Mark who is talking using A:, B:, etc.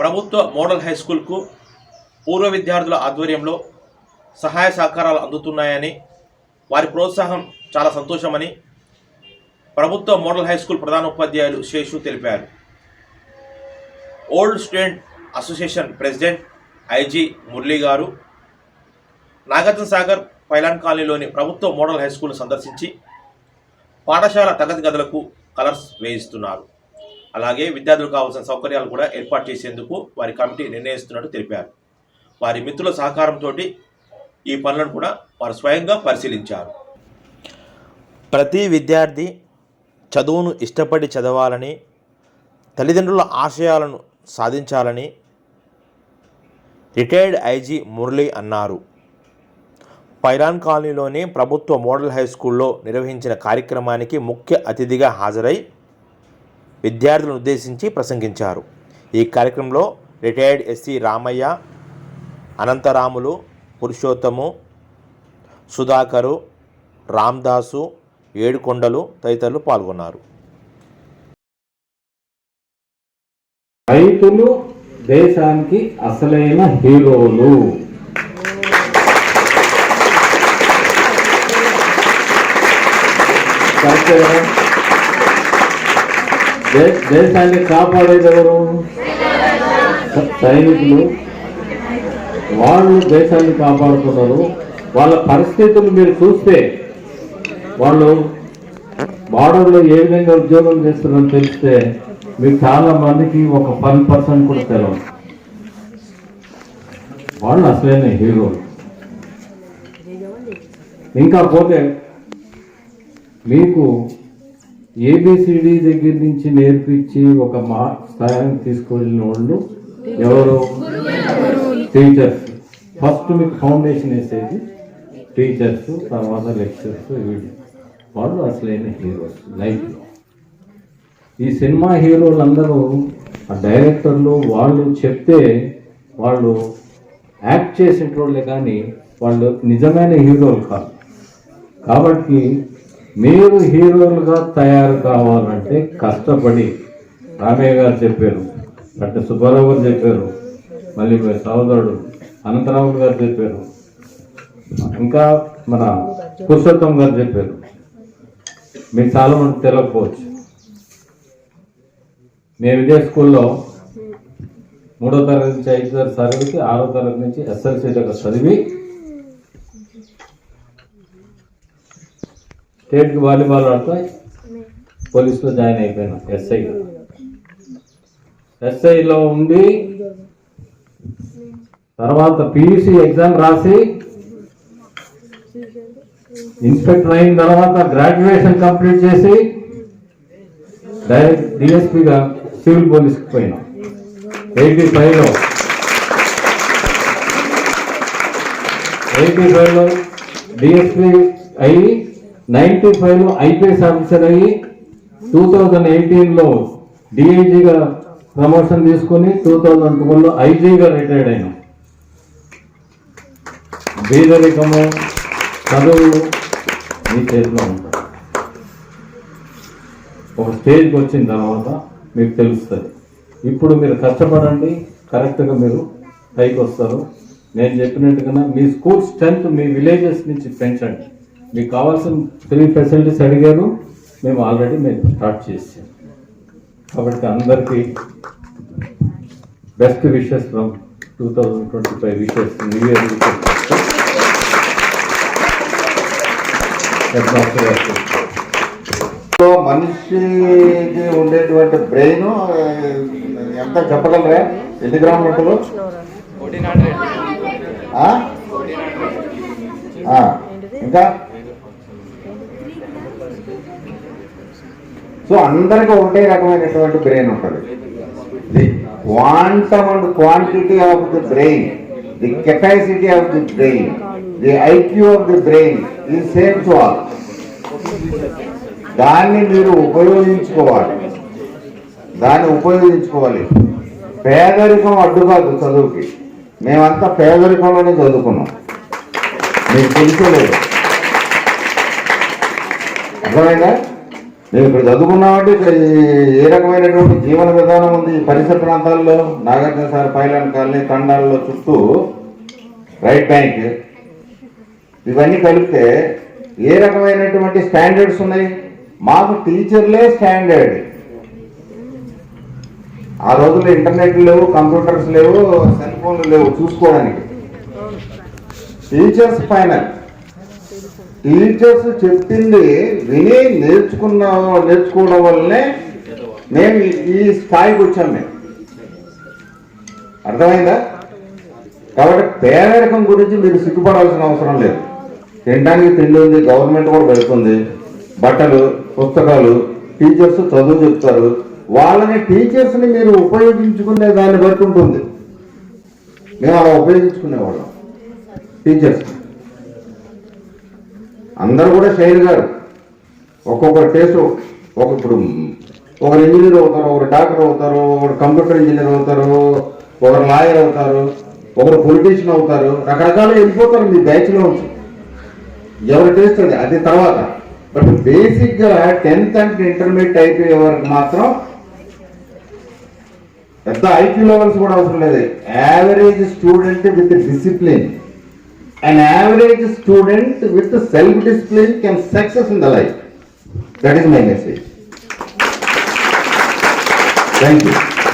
A: ప్రభుత్వ model high స్కూల్కు పూర్వ విద్యార్థుల ఆధ్వర్యంలో సహాయ సహకారాలు అందుతున్నాయని వారి ప్రోత్సాహం చాలా సంతోషమని ప్రభుత్వ మోడల్ హై స్కూల్ ప్రధానోపాధ్యాయులు శేషు తెలిపారు. Old student association president IG Murali గారు నాగార్జున సాగర్ పైలాన్ కాలనీలోని ప్రభుత్వ మోడల్ హై స్కూల్ను సందర్శించి పాఠశాల తరగతి గదులకు కలర్స్ వేయిస్తున్నారు. అలాగే విద్యార్థులకు కావాల్సిన సౌకర్యాలు కూడా ఏర్పాటు చేసేందుకు వారి కమిటీ నిర్ణయిస్తున్నట్టు తెలిపారు. వారి మిత్రుల సహకారంతో ఈ పనులను కూడా వారు స్వయంగా పరిశీలించారు. ప్రతి విద్యార్థి చదువును ఇష్టపడి చదవాలని తల్లిదండ్రుల ఆశయాలను సాధించాలని రిటైర్డ్ ఐజీ మురళి అన్నారు. పైరాన్ కాలనీలోని ప్రభుత్వ మోడల్ హై స్కూల్లో నిర్వహించిన కార్యక్రమానికి ముఖ్య అతిథిగా హాజరై విద్యార్థులను ఉద్దేశించి ప్రసంగించారు. ఈ కార్యక్రమంలో రిటైర్డ్ ఎస్సీ రామయ్య అనంతరాములు పురుషోత్తము సుధాకరు రామ్దాసు ఏడుకొండలు తదితరులు పాల్గొన్నారు.
B: రైతులు దేశానికి అసలైన హీరోలు. కరెక్ట్ కదా? దేశాన్ని కాపాడేది ఎవరు సైనికులు. వాళ్ళు దేశాన్ని కాపాడుతున్నారు వాళ్ళ పరిస్థితులు మీరు చూస్తే వాళ్ళు బార్డర్లో ఏ విధంగా ఉద్యోగం చేస్తున్నారో తెలిస్తే మీకు చాలా మందికి ఒక పది పర్సెంట్ కూడా తెలవదు. వాళ్ళు అసలైన హీరోలు ఇంకా పోతే మీకు ఏబిసిడి దగ్గర నుంచి నేర్పించి ఒక మా స్థాయిని తీసుకువెళ్ళిన వాళ్ళు ఎవరు? టీచర్స్ ఫస్ట్ మీకు ఫౌండేషన్ వేసేది టీచర్స్ తర్వాత లెక్చర్స్ వీళ్ళు. వాళ్ళు అసలైన హీరోస్ లైఫ్లో ఈ సినిమా హీరోలు అందరూ ఆ డైరెక్టర్లు వాళ్ళు చెప్తే వాళ్ళు యాక్ట్ చేసేటోళ్ళే కానీ వాళ్ళు నిజమైన హీరోలు కాదు. కాబట్టి మీరు హీరోలుగా తయారు కావాలంటే కష్టపడి రామయ్య గారు చెప్పారు అంటే సుబ్బారావు గారు చెప్పారు మళ్ళీ మీ సోదరుడు అనంతరావు గారు చెప్పారు ఇంకా మన పురుషోత్తం గారు చెప్పారు. మీకు చాలా మంది తెలియకపోవచ్చు మేము ఇదే స్కూల్లో మూడో తరగతి నుంచి ఐదో తరగతి చదివికి ఆరో తరగతి నుంచి ఎస్ఎల్సీ దగ్గర చదివి స్టేట్కి వాలీబాల్ ఆడుతూ పోలీసులో జాయిన్ అయిపోయినా ఎస్ఐ. ఎస్ఐలో ఉండి తర్వాత పియూసీ ఎగ్జామ్ రాసి ఇన్స్పెక్టర్ అయిన తర్వాత గ్రాడ్యుయేషన్ కంప్లీట్ చేసి డైరెక్ట్ డిఎస్పీగా సివిల్ పోలీస్కి పోయినా. ఎయిటీ ఫైవ్లో. ఎయిటీ ఫైవ్లో డిఎస్పీ అయ్యి నైన్టీ ఫైవ్లో ఐపీఎస్ ఆఫీసర్ అయ్యి టూ థౌజండ్ ఎయిటీన్లో డిఐజీగా ప్రమోషన్ తీసుకొని టూ థౌజండ్ ట్వెల్వ్లో ఐజీగా రిటైర్డ్ అయినాం. బీదరికము చదువు మీ చేతిలో ఉంటారు ఒక స్టేజ్కి వచ్చిన తర్వాత మీకు తెలుస్తుంది. ఇప్పుడు మీరు కష్టపడండి కరెక్ట్గా మీరు పైకి వస్తారు. నేను చెప్పినట్టుగా మీ స్కూల్ స్ట్రెంత్ మీ విలేజెస్ నుంచి పెంచండి. మీకు కావాల్సిన త్రీ ఫెసిలిటీస్ అడిగారు మేము ఆల్రెడీ మేము స్టార్ట్ చేసాం. కాబట్టి అందరికీ best wishes from two thousand twenty five wishes new year wishes
C: మనిషికి ఉండేటువంటి బ్రెయిన్ ఎంత చెప్పగలరా? ఎన్ని గ్రాములు ఉంటుందో? ఆ? ఆ, ఇంకా? సో అందరికీ ఒకే రకమైనటువంటి బ్రెయిన్ ఉంటుంది. The quantum and quantity of the brain the capacity of the brain the IQ of the brain ఈ సేమ్ టు ఆల్ దాన్ని మీరు ఉపయోగించుకోవాలి. దాన్ని ఉపయోగించుకోవాలి. పేదరికం అడ్డుకాదు చదువుకి. మేమంతా పేదరికంలోనే చదువుకున్నాం. మీకు తెలుసుకోలేదు అర్థమైందా? మేము ఇక్కడ చదువుకున్నామంటే ఇక్కడ ఏ రకమైనటువంటి జీవన విధానం ఉంది ఈ పరిసర ప్రాంతాల్లో? నాగార్జున సార్ పైలాన్ కాలనీ తండాల్లో చుట్టూ రైట్ బ్యాంక్. ఇవన్నీ కలిపితే ఏ రకమైనటువంటి స్టాండర్డ్స్ ఉన్నాయి? మాకు టీచర్లే స్టాండర్డ్. ఆ రోజుల్లో ఇంటర్నెట్ లేవు కంప్యూటర్స్ లేవు సెల్ ఫోన్లు లేవు చూసుకోవడానికి. Teachers final. టీచర్స్ చెప్పింది విని నేర్చుకున్న నేర్చుకోవడం వల్లనే మేము ఈ- స్థాయికి వచ్చాం మేము. అర్థమైందా? కాబట్టి పేదరికం గురించి మీరు సిగ్గుపడాల్సిన అవసరం లేదు. తినడానికి తిండి ఉంది గవర్నమెంట్ కూడా పెడుతుంది. బట్టలు పుస్తకాలు టీచర్స్ చదువు చెప్తారు. వాళ్ళని టీచర్స్ని మీరు ఉపయోగించుకునే దాన్ని బట్టి ఉంటుంది. మేము అలా ఉపయోగించుకునేవాళ్ళం. టీచర్స్ అందరూ కూడా షైన్ గారు. ఒక్కొక్కరు టేస్ట్ ఒక ఇప్పుడు ఒకరు ఇంజనీర్ అవుతారు ఒకరు డాక్టర్ అవుతారు ఒకరు కంప్యూటర్ ఇంజనీర్ అవుతారు ఒకరు లాయర్ అవుతారు ఒకరు పొలిటీషియన్ అవుతారు రకరకాలు వెళ్ళిపోతారు మీ బ్యాచ్లో ఉంచి ఎవరి టేస్ట్ అది అది తర్వాత. బట్ బేసిక్గా టెన్త్ అండ్ ఇంటర్మీడియట్ అయిపోయే వరకు మాత్రం పెద్ద ఐక్యూ లెవెల్స్ కూడా అవసరం లేదు. Average student with discipline. An average student with the self-discipline can success in the life. That is my message. Thank you.